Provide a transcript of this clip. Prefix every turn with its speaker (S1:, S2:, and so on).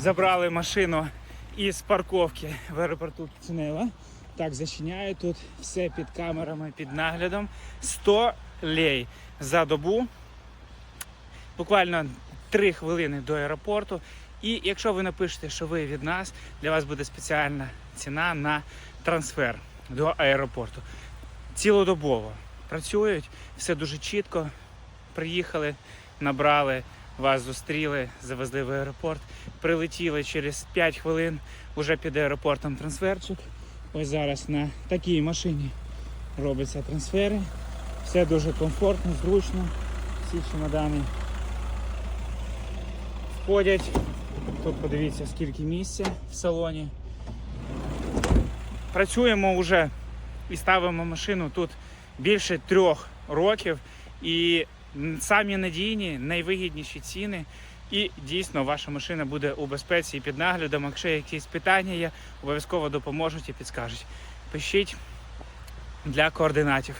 S1: Забрали машину із парковки в аеропорту Кицунева. Так, зачиняю тут все під камерами, під наглядом. 100 лей за добу. Буквально 3 хвилини до аеропорту. І якщо ви напишете, що ви від нас, для вас буде спеціальна ціна на трансфер до аеропорту. Цілодобово працюють, все дуже чітко. Приїхали, набрали, вас зустріли, завезли в аеропорт, прилетіли через 5 хвилин уже під аеропортом трансферчик. Ось зараз на такій машині робляться трансфери. Все дуже комфортно, зручно. Всі чемодани входять. Тут подивіться, скільки місця в салоні. Працюємо вже і ставимо машину тут більше трьох років. І самі надійні, найвигідніші ціни. І дійсно ваша машина буде у безпеці і під наглядом. Якщо якісь питання є, обов'язково допоможуть і підскажуть. Пишіть для координатів.